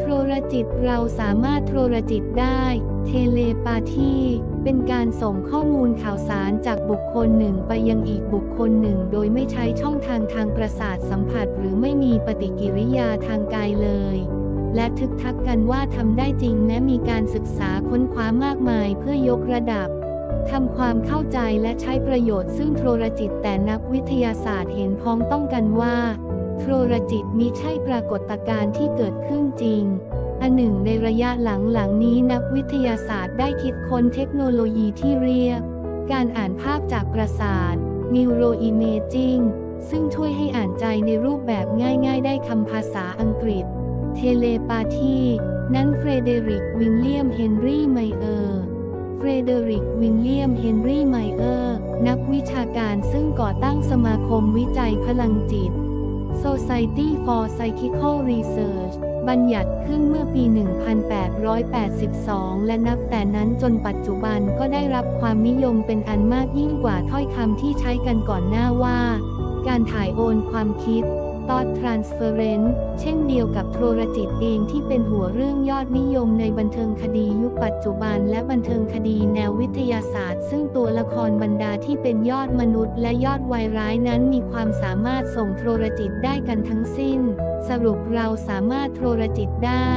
โทรจิตเราสามารถโทรจิตได้ เทเลปาธีเป็นการส่งข้อมูลข่าวสารจากบุคคลหนึ่งไปยังอีกบุคคลหนึ่ง โดยไม่ใช้ช่องทางทางประสาทสัมผัส หรือไม่มีปฏิกิริยาทางกายเลย และทึกทักกันว่าทำได้จริงแม้มีการศึกษาค้นคว้ามากมายเพื่อยกระดับทำความเข้าใจและใช้ประโยชน์ซึ่งโทรจิตแต่นักวิทยาศาสตร์เห็นพ้องต้องกันว่า โทรจิตมีใช่ปรากฏการณ์ที่เกิดขึ้นจริง อันหนึ่งในระยะหลังๆนี้นักวิทยาศาสตร์ได้คิดค้นเทคโนโลยีที่เรียก การอ่านภาพจากประสาท Neuroimaging ซึ่งช่วยให้อ่านใจในรูปแบบง่าย ๆ ได้คำภาษาอังกฤษ เทเลปาธีนั้นเฟรเดริก วิลเลียม เฮนรี่ ไมเออร์ เฟรเดริก วิลเลียม เฮนรี่ ไมเออร์ นักวิชาการซึ่งก่อตั้งสมาคมวิจัยพลังจิต Society for Psychical Research บัญญัติขึ้นเมื่อปี 1882 และนับแต่นั้นจนปัจจุบันก็ได้รับความนิยมเป็นอันมากยิ่งกว่าถ้อยคำที่ใช้กันก่อนหน้าว่า การถ่ายโอนความคิด thought transference เช่นเดียวกับโทรจิตเองที่เป็นหัวเรื่องยอดนิยมในบันเทิงคดียุคปัจจุบันและบันเทิงคดีแนววิทยาศาสตร์ ซึ่งตัวละครบรรดาที่เป็นยอดมนุษย์ และยอดวายร้ายนั้นมีความสามารถส่งโทรจิตได้กันทั้งสิ้น สรุปเราสามารถโทรจิตได้